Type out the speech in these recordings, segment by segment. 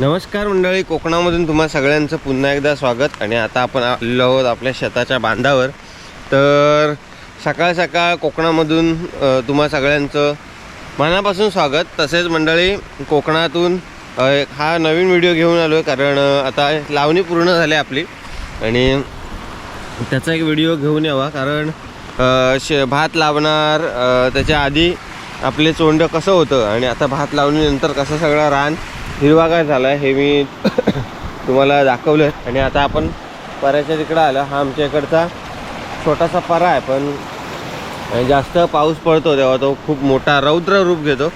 नमस्कार मंडळी कोकणामधून तुम्हा सगळ्यांचं पुन्हा एकदा स्वागत. आणि आता आपण आलेलो आहोत आपल्या शेताच्या बांधावर. तर सकाळ सकाळ कोकणामधून तुम्हा सगळ्यांचं मनापासून स्वागत. तसेच मंडळी कोकणातून एक हा नवीन व्हिडिओ घेऊन आलो आहे कारण आता लावणी पूर्ण झाली आपली. आणि त्याचा एक व्हिडिओ घेऊन यावा कारण शे भात लावणार त्याच्या आधी आपले चोंड कसं होतं आणि आता भात लावणीनंतर कसं सगळं रान हिरवागार झाला आहे हे मी तुम्हाला दाखवलं आणि आता आपण पऱ्याच्या तिकडं आलं. हा आमच्या इकडचा छोटासा परा आहे पण जास्त पाऊस पडतो तेव्हा तो खूप मोठा रौद्र रूप घेतो.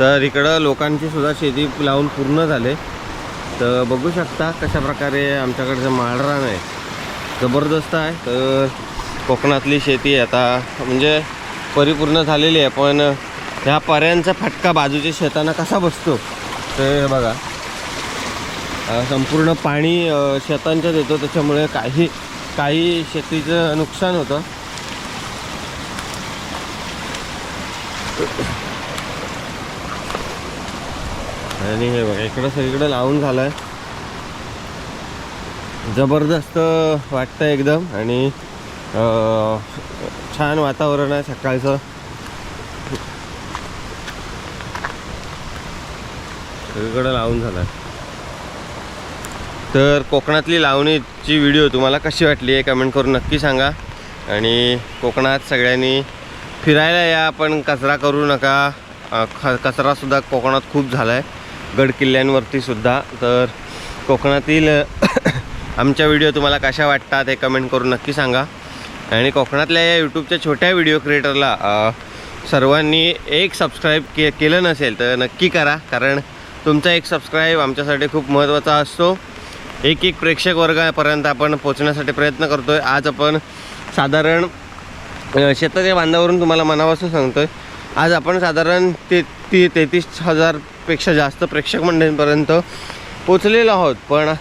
तर इकडं लोकांची सुद्धा शेती लावून पूर्ण झाले. तर बघू शकता कशा प्रकारे आमच्याकडचं माळरान आहे. जबरदस्त आहे. तर कोकणातली शेती आता म्हणजे परिपूर्ण झालेली आहे पण ह्या पर्यांचा फटका बाजूच्या शेतांना कसा बसतो? हे बघा. संपूर्ण पाणी अ, शेतांच्यात त्याच्यामुळे काही काही शेतीचं नुकसान होतं. आणि हे बघा इकडं सगळीकडं लावून झालं आहे जबरदस्त वाटतं एकदम. आणि छान वातावरण आहे सकाळचं. सगळीकडं लावून झाला. तर कोकणातली लावणीची व्हिडिओ तुम्हाला कशी वाटली आहे कमेंट करून नक्की सांगा. आणि कोकणात सगळ्यांनी फिरायला या पण कचरा करू नका. ख कचरासुद्धा कोकणात खूप झाला आहे गडकिल्ल्यांवरतीसुद्धा तर कोकणातील आमच्या व्हिडिओ तुम्हाला कशा वाटतात हे कमेंट करून नक्की सांगा. आणि कोकणातल्या या यूट्यूबच्या छोट्या व्हिडिओ क्रिएटरला सर्वांनी एक सबस्क्राईब के केलं नसेल तर नक्की करा. कारण तुमचा एक सबस्क्राईब आमच्यासाठी खूप महत्त्वाचा असतो. एक एक प्रेक्षक वर्गापर्यंत आपण पोचण्यासाठी प्रयत्न करतो आहे आज आपण साधारण शेताच्या बांधावरून तुम्हाला मनापासून सांगतो आहे आज आपण साधारण ते ती तेहतीस हजारपेक्षा जास्त प्रेक्षक मंडळींपर्यंत पोचलेलो आहोत. पण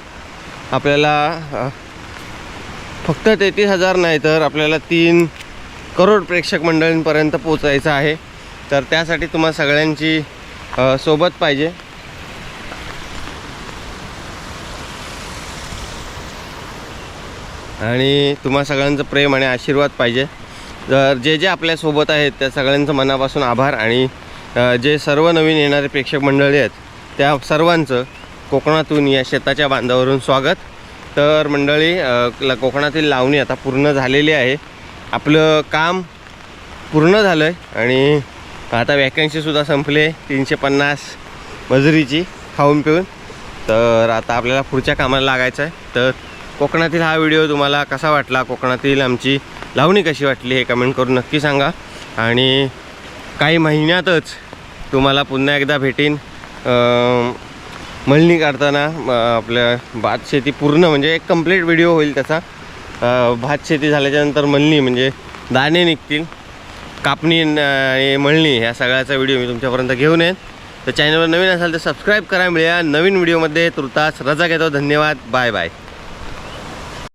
आपल्याला फक्त तेहतीस हजार नाही तर आपल्याला तीन करोड प्रेक्षक मंडळींपर्यंत पोचायचं आहे. तर त्यासाठी तुम्हाला सगळ्यांची सोबत पाहिजे. आणि तुम्हा सगळ्यांचं प्रेम आणि आशीर्वाद पाहिजे. तर जे जे आपल्यासोबत आहेत त्या सगळ्यांचं मनापासून आभार आणि जे सर्व नवीन येणारे प्रेक्षक मंडळी आहेत त्या सर्वांचं कोकणातून या शेताच्या बांधावरून स्वागत. तर मंडळी कोकणातील लावणी आता पूर्ण झालेली आहे. आपलं काम पूर्ण झालं आहे आणि आता वॅकन्सीसुद्धा संपले तीनशे पन्नास मजुरीची खाऊन पिऊन. तर आता आपल्याला पुढच्या कामाला लागायचं आहे तर कोकणातील हा व्हिडिओ तुम्हाला कसा वाटला? कोकणातील आमची लावणी कशी वाटली हे कमेंट करून नक्की सांगा. आणि काही महिन्यातच तुम्हाला पुन्हा एकदा भेटीन मळणी काढताना आपल्या भात शेती पूर्ण म्हणजे एक कंप्लीट व्हिडिओ होईल त्याचा. भात शेती झाल्याच्यानंतर मळणी म्हणजे दाणे निघतील कापणी आणि मळणी ह्या सगळ्याचा व्हिडिओ मी तुमच्यापर्यंत घेऊन येईन. तर चॅनलवर नवीन असाल तर सबस्क्राईब करा मिळेल नवीन व्हिडिओमध्ये तुर्तास रजा घेतो. धन्यवाद. Bye bye